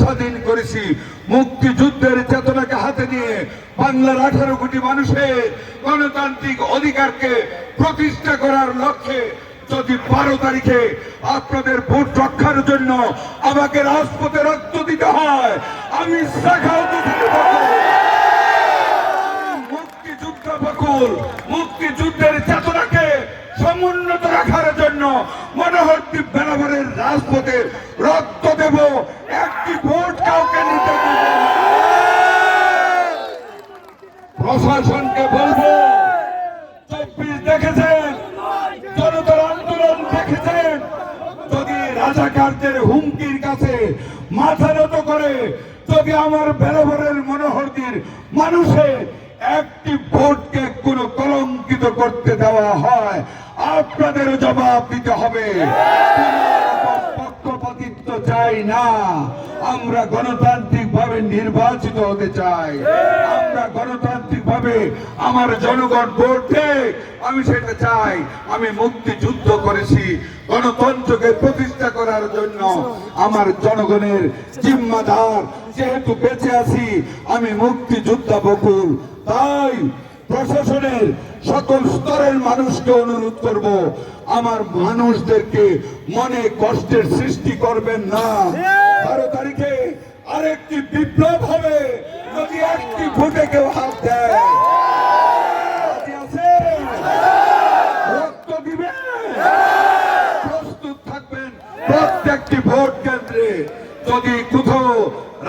স্বাধীন করেছি। মুক্তিযুদ্ধের চেতনাকে হাতে নিয়ে বাংলার আঠারো কোটি মানুষের গণতান্ত্রিক অধিকারকে প্রতিষ্ঠা করার লক্ষ্যে যদি বারো তারিখে আপনাদের ভোট রক্ষার জন্য আমাকে রাজপথে রক্ত দিতে হয়, আমি মুক্তিযুদ্ধ বকুল, মুক্তিযুদ্ধের চেতনাকে সমুন্নত রাখার জন্য মনোহরদী বেলাভারের রাজপথে রক্ত দেব একটি ভোট কাউকে নিতে দেব না। প্রশাসনকে বলব, চব্বিশ দেখেছেন, জনতার আন্দোলন দেখেছেন, যদি রাজাকারদের হুমকির কাছে মাথা নত করে, যদি আমার বেলাভরের মনোহরদির মানুষের একটি ভোটকে কোনো কলঙ্কিত করতে দেওয়া হয়, আপনাদেরও জবাব দিতে হবে। পক্ষপাতিত্ব চাই না, আমরা গণতান্ত্রিক ভাবে নির্বাচিত হতে চাই। আমরা গণতান্ত্রিক ভাবে আমার জনগণ ভোট আমি সেটা চাই। আমি মুক্তিযুদ্ধ করেছি, গণতন্ত্রকে প্রতিষ্ঠা করার জন্য। আমার জনগণের জিম্মাদার যেহেতু বেঁচে আছি, আমি মুক্তিযোদ্ধা বকুল। তাই প্রশাসনের সকল স্তরের মানুষকে অনুরোধ করব, আমার মানুষদেরকে মনে কষ্টের সৃষ্টি করবেন না। বারো তারিখে আরেকটি বিপ্লব হবে। একটি ভোটে কেউ হাত দেয়। রক্ত দিবেন প্রস্তুত থাকবেন প্রত্যেকটি ভোট কেন্দ্রে। যদি কোথাও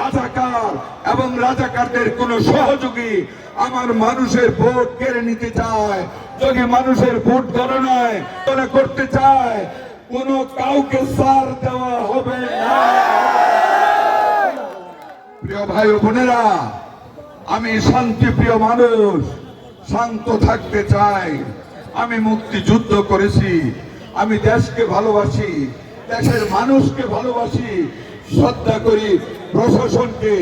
রাজাকার এবং রাজাকারদের কোন সহযোগী আমার মানুষের ভোট কেড়ে নিতে চায় যদি মানুষের ভোট গণনায় গণনা করতে চায় কোন কাউকে সার দেওয়া হবে না। প্রিয় ভাই ও বোনেরা আমি শান্তিপ্রিয় মানুষ, শান্ত থাকতে চাই। আমি মুক্তিযুদ্ধ করেছি, আমি দেশকে ভালোবাসি, দেশের মানুষকে ভালোবাসি, শ্রদ্ধা করি, প্রশাসনকে,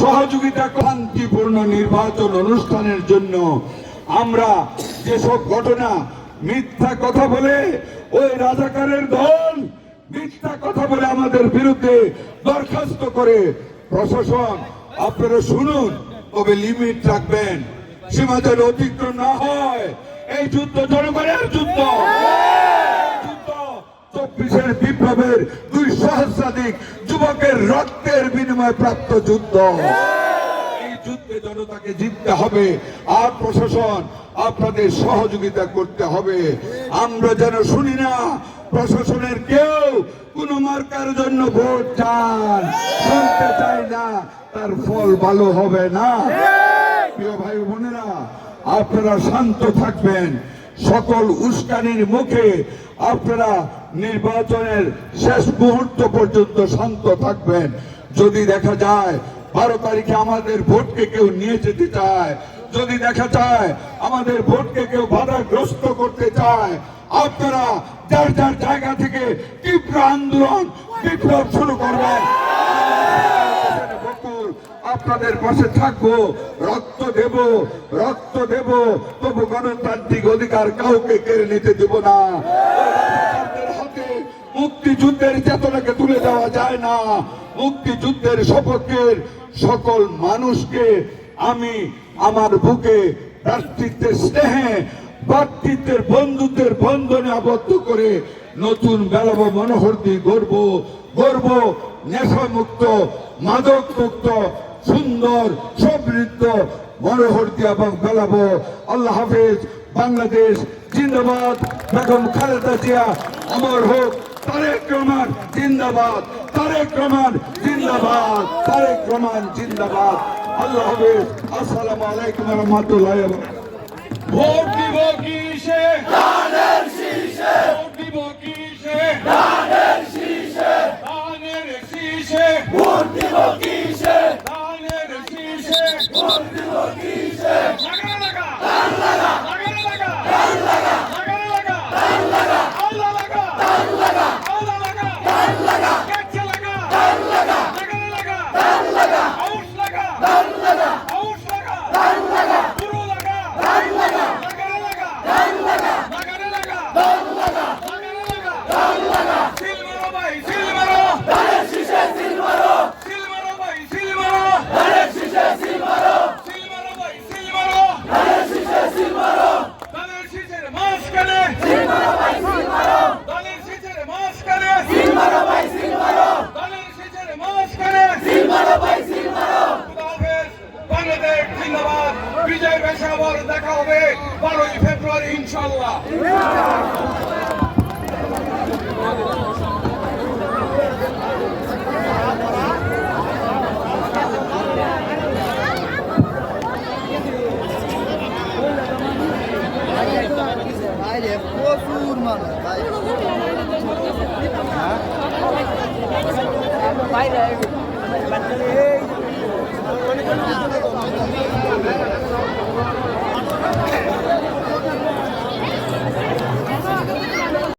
সহযোগিতা শান্তিপূর্ণ নির্বাচন অনুষ্ঠানের জন্য আমরা যেসব ঘটনা মিথ্যা কথা বলে, ওই রাজাকারের দল মিথ্যা কথা বলে আমাদের বিরুদ্ধে দরখাস্ত করে, প্রশাসন, আপনারা শুনুন। তবে লিমিট রাখবেন। সীমা যেন অতিক্রম না হয়, এই যুদ্ধ জনগণের যুদ্ধ। চব্বিশের বিপ্লবের দুই সহস্রাধিক যুবকের রক্তের বিনিময়ে প্রাপ্ত যুদ্ধ। যুদ্ধে জনতাকে জিততে হবে, আর প্রশাসন আপনাদের সহযোগিতা করতে হবে। আমরা যেন শুনি না প্রশাসনের কেউ কোন মার্কার জন্য ভোট চান, শুনতে চাই না, তার ফল ভালো হবে না। প্রিয় ভাই বোনেরা, আপনারা শান্ত থাকবেন, সকল উস্কানির মুখে আপনারা নির্বাচনের শেষ মুহূর্ত পর্যন্ত শান্ত থাকবেন। যদি দেখা যায়, বারো তারিখে আমাদের ভোটকে কেউ নিয়ে যেতে চায় যদি দেখা যায় আমাদের ভোটকে কেউ বাধাগ্রস্ত করতে চায়, আপনারা যার যার জায়গা থেকে তীব্র আন্দোলন, বিপ্লব শুরু করবেন। আপনাদের পাশে থাকব, রক্ত দেব রক্ত দেব, তবু গণতান্ত্রিক অধিকার কাউকে কেড়ে নিতে দেব না। মুক্তিযুদ্ধের চেতনাকে তুলে দেওয়া যায় না। মুক্তিযুদ্ধের সপক্ষের সকল মানুষকে আমি আমার বুকে রাষ্ট্রিত্বের স্নেহে ভাতৃত্বের বন্ধুত্বের বন্ধনে আবদ্ধ করে নতুন বেলাব মনোহরদি গর্ব গর্ব নেশামুক্ত মাদক মুক্ত সুন্দর, সমৃদ্ধ মনোহরদি এবং বেলাবো। আল্লাহ হাফেজ, বাংলাদেশ, জিন্দাবাদ। বেগম খালেদা জিয়া অমর হোক। তারেক রহমান জিন্দাবাদ তারেক রহমান জিন্দাবাদ তারেক রহমান জিন্দাবাদ। আল্লাহ হাফেজ আসসালামু আলাইকুম রহমতুল্লাহ ভোট দিব কিসে? ভোট দিব কিসে? ইনশাল্লাহ বাইরে